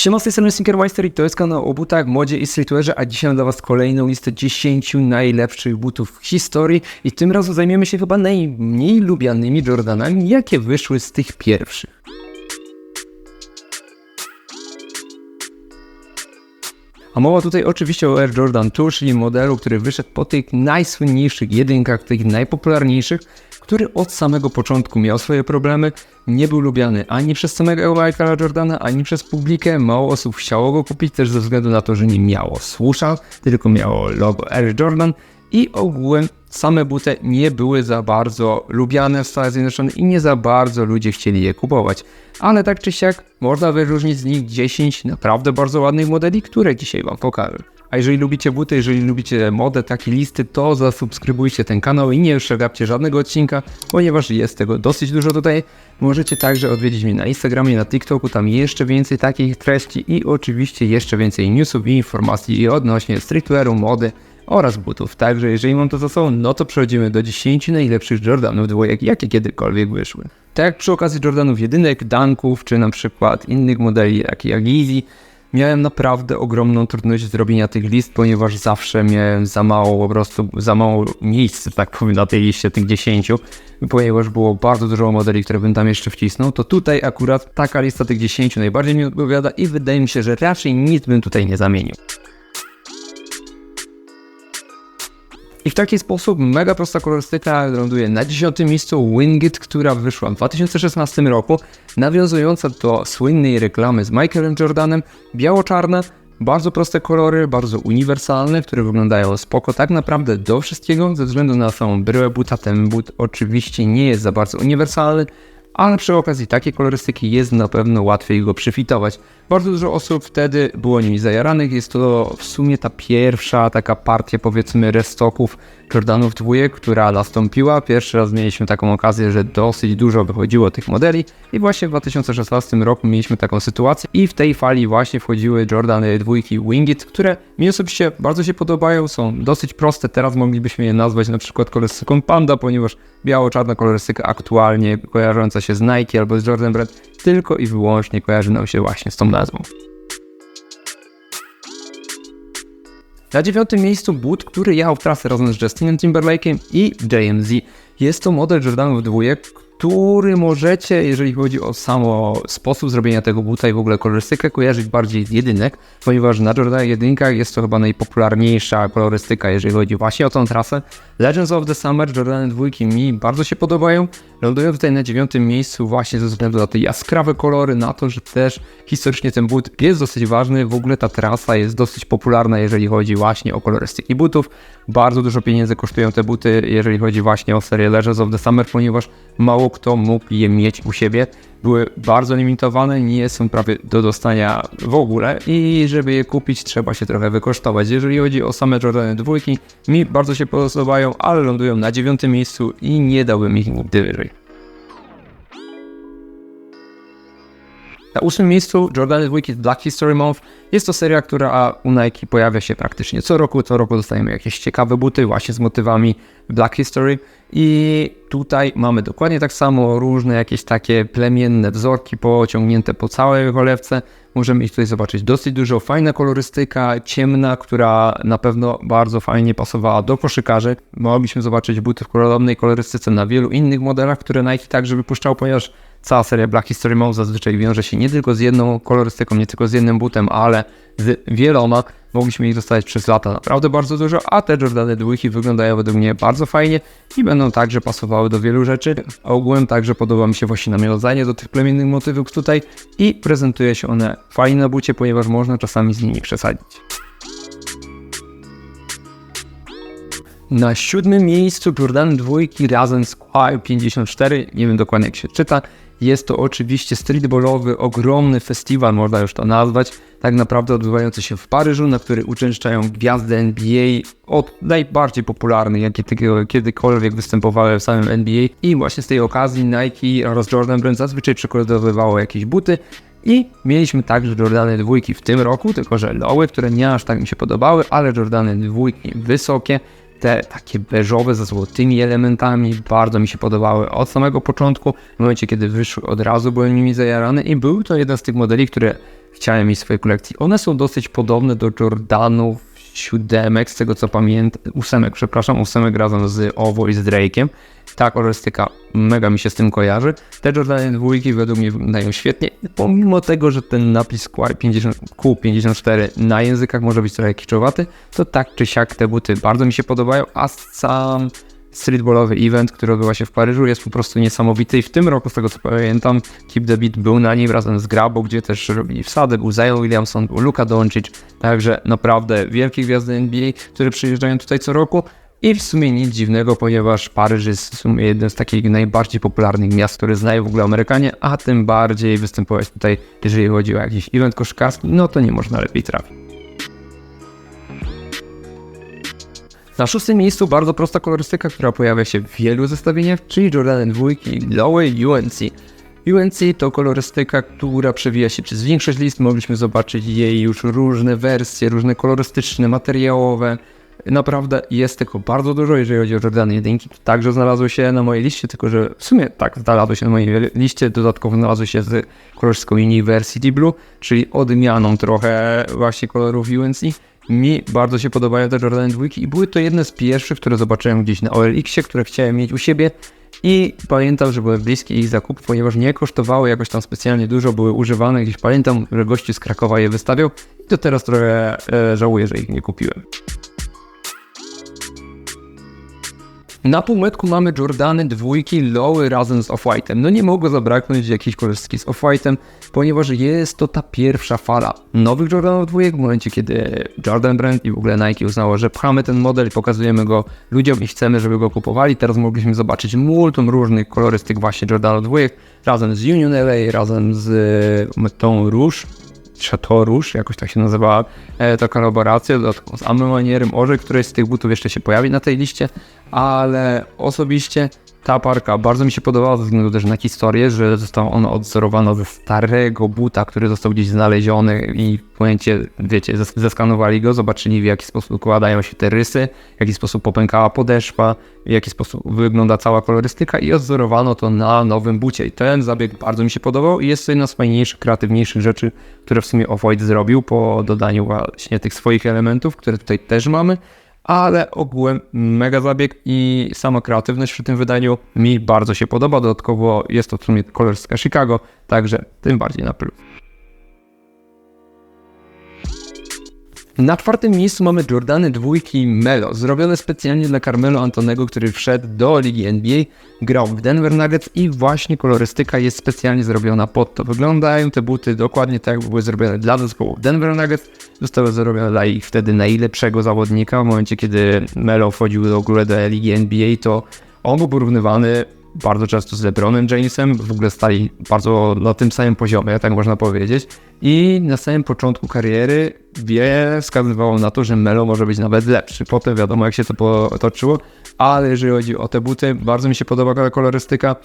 Siema, z tej strony Sneakermeister i to jest kanał o butach, modzie i streetwearze, a dzisiaj mam dla Was kolejną listę 10 najlepszych butów w historii i tym razem zajmiemy się chyba najmniej lubianymi Jordanami, jakie wyszły z tych pierwszych. A mowa tutaj oczywiście o Air Jordan 2, czyli modelu, który wyszedł po tych najsłynniejszych jedynkach, tych najpopularniejszych, który od samego początku miał swoje problemy, nie był lubiany ani przez samego Michaela Jordana, ani przez publikę. Mało osób chciało go kupić też ze względu na to, że nie miało słuszał, tylko miało logo Air Jordan i ogółem same buty nie były za bardzo lubiane w Stanach Zjednoczonych i nie za bardzo ludzie chcieli je kupować. Ale tak czy siak można wyróżnić z nich 10 naprawdę bardzo ładnych modeli, które dzisiaj Wam pokażę. A jeżeli lubicie buty, jeżeli lubicie modę, takie listy, to zasubskrybujcie ten kanał i nie przegapcie żadnego odcinka, ponieważ jest tego dosyć dużo tutaj. Możecie także odwiedzić mnie na Instagramie, na TikToku, tam jeszcze więcej takich treści i oczywiście jeszcze więcej newsów i informacji odnośnie streetwearu, mody oraz butów. Także jeżeli mam to za sobą, no to przechodzimy do 10 najlepszych Jordanów dwojek, jakie kiedykolwiek wyszły. Tak jak przy okazji Jordanów jedynek, Dunków, czy na przykład innych modeli, takich jak Easy, miałem naprawdę ogromną trudność zrobienia tych list, ponieważ zawsze miałem za mało, po prostu za mało miejsc, tak powiem, na tej liście tych 10, ponieważ było bardzo dużo modeli, które bym tam jeszcze wcisnął, to tutaj akurat taka lista tych 10 najbardziej mi odpowiada i wydaje mi się, że raczej nic bym tutaj nie zamienił. I w taki sposób mega prosta kolorystyka ląduje na 10 miejscu Wingit, która wyszła w 2016 roku, nawiązująca do słynnej reklamy z Michaelem Jordanem, biało-czarne, bardzo proste kolory, bardzo uniwersalne, które wyglądają spoko tak naprawdę do wszystkiego, ze względu na samą bryłę buta. Ten but oczywiście nie jest za bardzo uniwersalny, ale przy okazji takiej kolorystyki jest na pewno łatwiej go przyfitować. Bardzo dużo osób wtedy było nimi zajaranych. Jest to w sumie ta pierwsza taka partia, powiedzmy, restoków Jordanów dwójek, która nastąpiła. Pierwszy raz mieliśmy taką okazję, że dosyć dużo wychodziło tych modeli i właśnie w 2016 roku mieliśmy taką sytuację i w tej fali właśnie wchodziły Jordany dwójki Wingit, które mi osobiście bardzo się podobają, są dosyć proste. Teraz moglibyśmy je nazwać na przykład kolorystyką Panda, ponieważ biało-czarna kolorystyka aktualnie kojarząca się z Nike albo z Jordan Brand tylko i wyłącznie kojarzy nam się właśnie z tą Na dziewiątym miejscu but, który jechał w trasę razem z Justinem Timberlake'em i JMZ. Jest to model Jordanów dwójek, który możecie, jeżeli chodzi o samo sposób zrobienia tego buta i w ogóle kolorystykę, kojarzyć bardziej z jedynek, ponieważ na Jordan jedynkach jest to chyba najpopularniejsza kolorystyka, jeżeli chodzi właśnie o tą trasę. Legends of the Summer Jordany dwójki mi bardzo się podobają. Lądują tutaj na dziewiątym miejscu właśnie ze względu na te jaskrawe kolory, na to, że też historycznie ten but jest dosyć ważny. W ogóle ta trasa jest dosyć popularna, jeżeli chodzi właśnie o kolorystyki butów. Bardzo dużo pieniędzy kosztują te buty, jeżeli chodzi właśnie o serię Legends of the Summer, ponieważ mało kto mógł je mieć u siebie. Były bardzo limitowane, nie są prawie do dostania w ogóle i żeby je kupić trzeba się trochę wykosztować. Jeżeli chodzi o same Jordany dwójki, mi bardzo się podobają, ale lądują na dziewiątym miejscu i nie dałbym ich nigdy wyżej. Na ósmym miejscu Jordany dwójki Black History Month. Jest to seria, która u Nike pojawia się praktycznie co roku. Co roku dostajemy jakieś ciekawe buty właśnie z motywami Black History. I tutaj mamy dokładnie tak samo różne jakieś takie plemienne wzorki pociągnięte po całej cholewce. Możemy ich tutaj zobaczyć dosyć dużo. Fajna kolorystyka, ciemna, która na pewno bardzo fajnie pasowała do koszykarzy. Mogliśmy zobaczyć buty w podobnej kolorystyce na wielu innych modelach, które Nike także wypuszczał, ponieważ cała seria Black History Mode zazwyczaj wiąże się nie tylko z jedną kolorystyką, nie tylko z jednym butem, ale z wieloma. Mogliśmy ich dostać przez lata naprawdę bardzo dużo, a te Jordany dwójki wyglądają według mnie bardzo fajnie i będą także pasowały do wielu rzeczy. Ogółem także podoba mi się właśnie nawiązanie do tych plemiennych motywów tutaj i prezentuje się one fajnie na bucie, ponieważ można czasami z nimi przesadzić. Na siódmym miejscu Jordan dwójki razem z Quai 54, nie wiem dokładnie jak się czyta. Jest to oczywiście streetballowy, ogromny festiwal, można już to nazwać, tak naprawdę odbywający się w Paryżu, na który uczęszczają gwiazdy NBA od najbardziej popularnych, jakie kiedykolwiek występowały w samym NBA. I właśnie z tej okazji Nike oraz Jordan Brand zazwyczaj przekładowywało jakieś buty, i mieliśmy także Jordany dwójki w tym roku, tylko że loły, które nie aż tak mi się podobały, ale Jordany dwójki wysokie, te takie beżowe ze złotymi elementami bardzo mi się podobały od samego początku. W momencie, kiedy wyszły od razu byłem nimi zajarany i był to jeden z tych modeli, które chciałem mieć w swojej kolekcji. One są dosyć podobne do Jordanów siódemek, z tego co pamiętam, ósemek, przepraszam, ósemek razem z Owo i z Drake'iem. Ta kolorystyka mega mi się z tym kojarzy. Te Jordany dwójki według mnie wyglądają świetnie, pomimo tego, że ten napis Q50, Q54 na językach może być trochę kiczowaty, to tak czy siak te buty bardzo mi się podobają, a sam streetballowy event, który odbywa się w Paryżu, jest po prostu niesamowity i w tym roku, z tego co pamiętam, Keep the Beat był na nim razem z Grabo, gdzie też robili wsady, był Zion Williamson, był Luka Doncic, także naprawdę wielkie gwiazdy NBA, które przyjeżdżają tutaj co roku i w sumie nic dziwnego, ponieważ Paryż jest w sumie jednym z takich najbardziej popularnych miast, które znają w ogóle Amerykanie, a tym bardziej występować tutaj, jeżeli chodzi o jakiś event koszkarski, no to nie można lepiej trafić. Na szóstym miejscu bardzo prosta kolorystyka, która pojawia się w wielu zestawieniach, czyli Jordan 2 Lowy UNC. UNC to kolorystyka, która przewija się przez większość list. Mogliśmy zobaczyć jej już różne wersje, różne kolorystyczne, materiałowe. Naprawdę jest tego bardzo dużo, jeżeli chodzi o Jordan 1. Także znalazły się na mojej liście, tylko że w sumie tak, znalazły się na mojej liście. Dodatkowo znalazły się z kolorystyką University Blue, czyli odmianą trochę właśnie kolorów UNC. Mi bardzo się podobają te Jordan 2 i były to jedne z pierwszych, które zobaczyłem gdzieś na OLX-ie, które chciałem mieć u siebie i pamiętam, że byłem bliski ich zakupu, ponieważ nie kosztowały jakoś tam specjalnie dużo, były używane. Gdzieś pamiętam, że gości z Krakowa je wystawiał i to teraz trochę e, żałuję, że ich nie kupiłem. Na półmetku mamy Jordany dwójki Lowy razem z Off-White'em. No nie mogło zabraknąć jakiejś kolorystyki z Off-White'em, ponieważ jest to ta pierwsza fala nowych Jordanów dwójek w momencie, kiedy Jordan Brand i w ogóle Nike uznało, że pchamy ten model i pokazujemy go ludziom i chcemy, żeby go kupowali. Teraz mogliśmy zobaczyć multum różnych kolorystyk właśnie Jordanów dwójek razem z Union LA, razem z tą Rouge, Chateau Rouge, jakoś tak się nazywała e, ta kolaboracja, z Amemanierem Orze, któryś z tych butów jeszcze się pojawi na tej liście, ale osobiście ta parka bardzo mi się podobała ze względu też na historię, że została ona odzorowana ze starego buta, który został gdzieś znaleziony i w momencie, wiecie, zeskanowali go, zobaczyli w jaki sposób układają się te rysy, w jaki sposób popękała podeszwa, w jaki sposób wygląda cała kolorystyka i odzorowano to na nowym bucie. I ten zabieg bardzo mi się podobał i jest to jedna z fajniejszych, kreatywniejszych rzeczy, które w sumie Off-White zrobił po dodaniu właśnie tych swoich elementów, które tutaj też mamy ale ogółem mega zabieg i sama kreatywność w tym wydaniu mi bardzo się podoba. Dodatkowo jest to w sumie kolor z Chicago, także tym bardziej na plus. Na czwartym miejscu mamy Jordany dwójki Melo, zrobione specjalnie dla Carmelo Antonego, który wszedł do ligi NBA, grał w Denver Nuggets i właśnie kolorystyka jest specjalnie zrobiona pod to. Wyglądają te buty dokładnie tak, jak były zrobione dla zespołu Denver Nuggets, zostały zrobione dla ich wtedy najlepszego zawodnika. W momencie, kiedy Melo wchodził do ogóle do ligi NBA, to on był porównywany bardzo często z LeBronem Jamesem, w ogóle stali bardzo na tym samym poziomie, tak można powiedzieć. I na samym początku kariery wie wskazywało na to, że Melo może być nawet lepszy. Potem wiadomo, jak się to potoczyło, ale jeżeli chodzi o te buty, bardzo mi się podoba kolorystyka.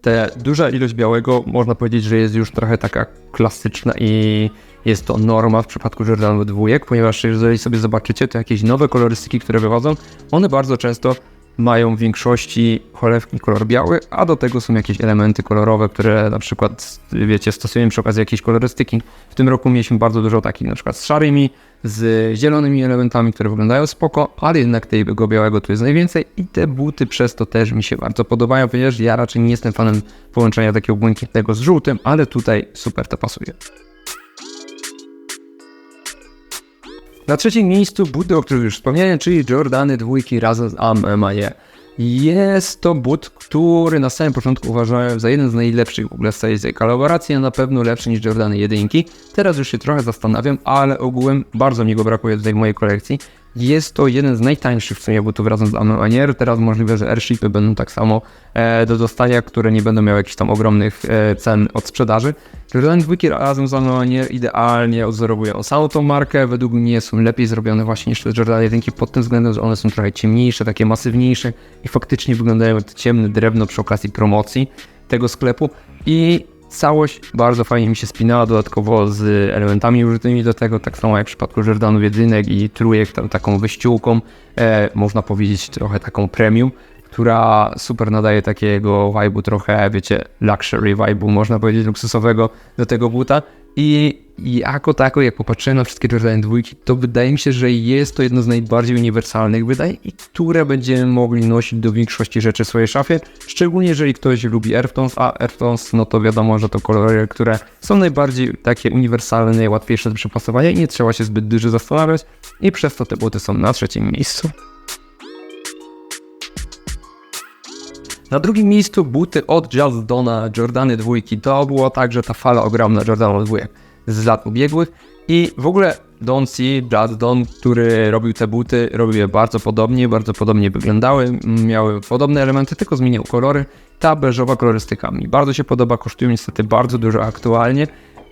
Te duża ilość białego, można powiedzieć, że jest już trochę taka klasyczna i jest to norma w przypadku Jordanów dwójek, ponieważ jeżeli sobie zobaczycie, to jakieś nowe kolorystyki, które wychodzą, one bardzo często mają w większości cholewki kolor biały, a do tego są jakieś elementy kolorowe, które na przykład, wiecie, stosujemy przy okazji jakiejś kolorystyki. W tym roku mieliśmy bardzo dużo takich, na przykład z szarymi, z zielonymi elementami, które wyglądają spoko, ale jednak tego białego tu jest najwięcej i te buty przez to też mi się bardzo podobają, ponieważ ja raczej nie jestem fanem połączenia takiego błękitnego z żółtym, ale tutaj super to pasuje. Na trzecim miejscu buty, o których już wspomniałem, czyli Jordany dwójki razem z Amemaje. Jest to but, który na samym początku uważałem za jeden z najlepszych w ogóle z tej kolaboracji, a na pewno lepszy niż Jordany jedynki. Teraz już się trochę zastanawiam, ale ogółem bardzo mi go brakuje tutaj w mojej kolekcji. Jest to jeden z najtańszych w sumie butów razem z Amanier. Teraz możliwe, że airshipy będą tak samo e, do dostania, które nie będą miały jakichś tam ogromnych e, cen od sprzedaży. Jordan 2 razem z Amanier idealnie odzorowują samą tą markę. Według mnie są lepiej zrobione właśnie niż te Jordan 1 pod tym względem, że one są trochę ciemniejsze, takie masywniejsze i faktycznie wyglądają jak ciemne drewno przy okazji promocji tego sklepu. I Całość bardzo fajnie mi się spinała, dodatkowo z elementami użytymi do tego, tak samo jak w przypadku Jordanów jedynek i trójek, tam, taką wyściółką, e, można powiedzieć trochę taką premium, która super nadaje takiego vibe'u trochę, wiecie, luxury vibe'u, można powiedzieć, luksusowego do tego buta. I jako tako, jak popatrzyłem na wszystkie Jordany dwójki, to wydaje mi się, że jest to jedno z najbardziej uniwersalnych wydań i które będziemy mogli nosić do większości rzeczy w swojej szafie, szczególnie jeżeli ktoś lubi Earthtones, a Earthtones, no to wiadomo, że to kolory, które są najbardziej takie uniwersalne, najłatwiejsze do przypasowania i nie trzeba się zbyt dużo zastanawiać i przez to te buty są na trzecim miejscu. Na drugim miejscu buty od Just Dona, Jordany dwójki. To było także ta fala ogromna Jordanów dwójek z lat ubiegłych i w ogóle Don C, Just Don, który robił te buty, robił je bardzo podobnie, bardzo podobnie wyglądały, miały podobne elementy, tylko zmieniał kolory. Ta beżowa kolorystyka mi bardzo się podoba, kosztują niestety bardzo dużo aktualnie,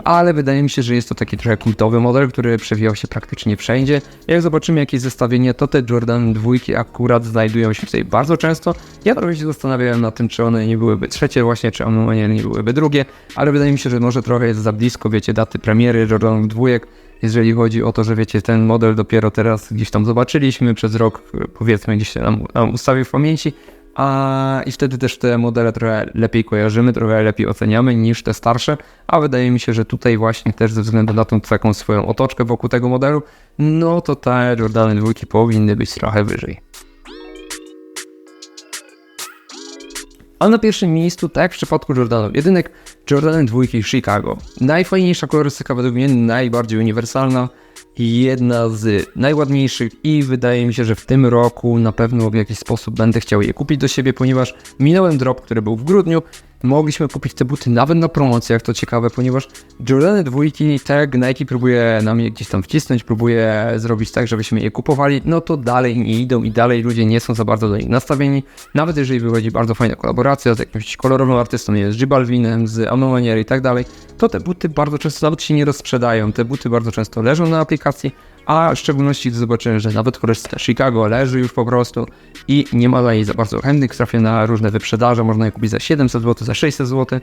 ale wydaje mi się, że jest to taki trochę kultowy model, który przewijał się praktycznie wszędzie. Jak zobaczymy jakieś zestawienie, to te Jordan dwójki akurat znajdują się tutaj bardzo często. Ja trochę się zastanawiałem nad tym, czy one nie byłyby trzecie właśnie, czy one nie byłyby drugie, ale wydaje mi się, że może trochę jest za blisko, wiecie, daty premiery Jordan dwójek, jeżeli chodzi o to, że wiecie, ten model dopiero teraz gdzieś tam zobaczyliśmy, przez rok powiedzmy gdzieś się nam, ustawił w pamięci, a i wtedy też te modele trochę lepiej kojarzymy, trochę lepiej oceniamy niż te starsze, a wydaje mi się, że tutaj właśnie też ze względu na tą taką swoją otoczkę wokół tego modelu, no to te Jordany dwójki powinny być trochę wyżej. A na pierwszym miejscu, tak jak w przypadku Jordanów, jedynek Jordan dwójki Chicago. Najfajniejsza kolorystyka według mnie, najbardziej uniwersalna, jedna z najładniejszych i wydaje mi się, że w tym roku na pewno w jakiś sposób będę chciał je kupić do siebie, ponieważ minąłem drop, który był w grudniu. Mogliśmy kupić te buty nawet na promocjach, to ciekawe, ponieważ Jordany dwójki, tak Nike próbuje nam je gdzieś tam wcisnąć, próbuje zrobić tak, żebyśmy je kupowali, no to dalej nie idą i dalej ludzie nie są za bardzo do nich nastawieni. Nawet jeżeli wychodzi bardzo fajna kolaboracja z jakimś kolorowym artystą, nie z J Balvinem, z Anomanier i tak dalej, to te buty bardzo często nawet się nie rozprzedają. Te buty bardzo często leżą na aplikacji, a w szczególności zobaczyłem, że nawet kolorystyka Chicago leży już po prostu i nie ma niej za bardzo chętnych, trafia na różne wyprzedaże, można je kupić za 700 zł, za 600 zł,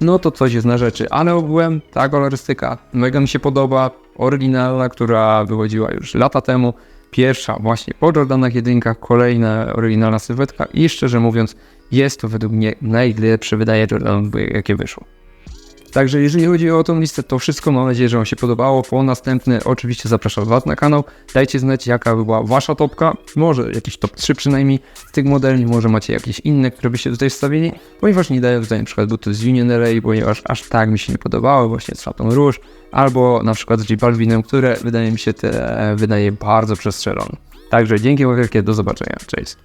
no to coś jest na rzeczy, ale ogółem ta kolorystyka mega mi się podoba, oryginalna, która wychodziła już lata temu, pierwsza właśnie po Jordanach jedynkach, kolejna oryginalna sylwetka i szczerze mówiąc jest to według mnie najlepsze wydaje Jordan, jakie wyszło. Także jeżeli chodzi o tą listę, to wszystko. Mam nadzieję, że Wam się podobało. Po następny oczywiście zapraszam Was na kanał. Dajcie znać, jaka była Wasza topka. Może jakiś top 3 przynajmniej z tych modeli. Może macie jakieś inne, które byście tutaj wstawili. Ponieważ nie daję tutaj na przykład butów z Union Array, ponieważ aż tak mi się nie podobały. Właśnie z Faton Rouge. Albo na przykład z J Balvinem, które wydaje mi się te wydaje bardzo przestrzelone. Także dzięki wielkie, do zobaczenia. Cześć.